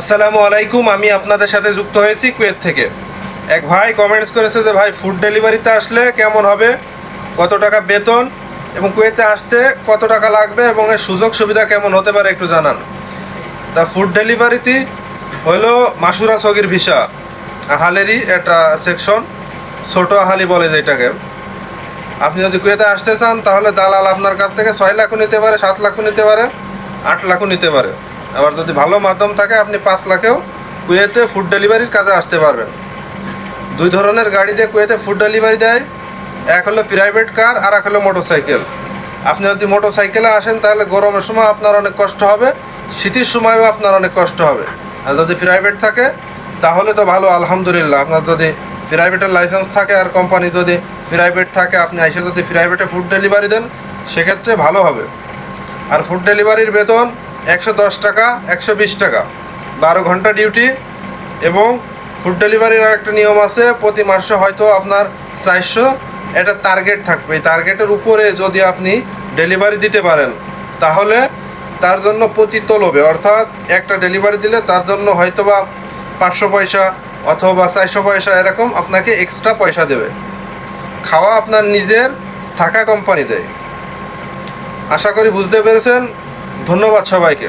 আসসালামু আলাইকুম, আমি আপনাদের সাথে যুক্ত হয়েছি কুয়েত থেকে। এক ভাই কমেন্টস করেছে যে, ভাই ফুড ডেলিভারিতে আসলে কেমন হবে? কত টাকা বেতন? এবং কুয়েতে আসতে কত টাকা লাগবে? এবং এর সুযোগ সুবিধা কেমন হতে পারে একটু জানান। তা ফুড ডেলিভারিতে হলো মাসুরা সগির ভিসা হালেরই একটা সেকশন ছোট হালি বলে যেটাকে। আপনি যদি কুয়েতে আসতে চান, তাহলে দালাল আপনার কাছ থেকে ছয় লাখও নিতে পারে, সাত লাখও নিতে পারে, আট লাখও নিতে পারে। আবার যদি ভালো মাধ্যম থাকে, আপনি পাঁচ লাখেও কুয়েতে ফুড ডেলিভারির কাজে আসতে পারবেন। দুই ধরনের গাড়িতে কুয়েতে ফুড ডেলিভারি দেয়। এক হলো প্রাইভেট কার আর এক হলো মোটর সাইকেল আপনি যদি মোটর সাইকেলে আসেন, তাহলে গরমের সময় আপনার অনেক কষ্ট হবে, শীতের সময়ও আপনার অনেক কষ্ট হবে। আর যদি প্রাইভেট থাকে, তাহলে তো ভালো, আলহামদুলিল্লাহ। আপনার যদি প্রাইভেটের লাইসেন্স থাকে, আর কোম্পানি যদি প্রাইভেট থাকে, আপনি এসে যদি প্রাইভেটে ফুড ডেলিভারি দেন, সেক্ষেত্রে ভালো হবে। আর ফুড ডেলিভারির বেতন একশো দশ টাকা, একশো বিশ টাকা। বারো ঘণ্টা ডিউটি এবং ফুড ডেলিভারির একটা নিয়ম আছে, প্রতি মাসে হয়তো আপনার চারশো। একটা টার্গেট থাকবে। এই টার্গেটের উপরে যদি আপনি ডেলিভারি দিতে পারেন, তাহলে তার জন্য প্রতি তলবে অর্থাৎ একটা ডেলিভারি দিলে তার জন্য হয়তোবা পাঁচশো পয়সা অথবা চারশো পয়সা এরকম আপনাকে এক্সট্রা পয়সা দেবে। খাওয়া আপনার নিজের, থাকা কোম্পানি দেয় আশা করি বুঝতে পেরেছেন। ধন্যবাদ সবাইকে।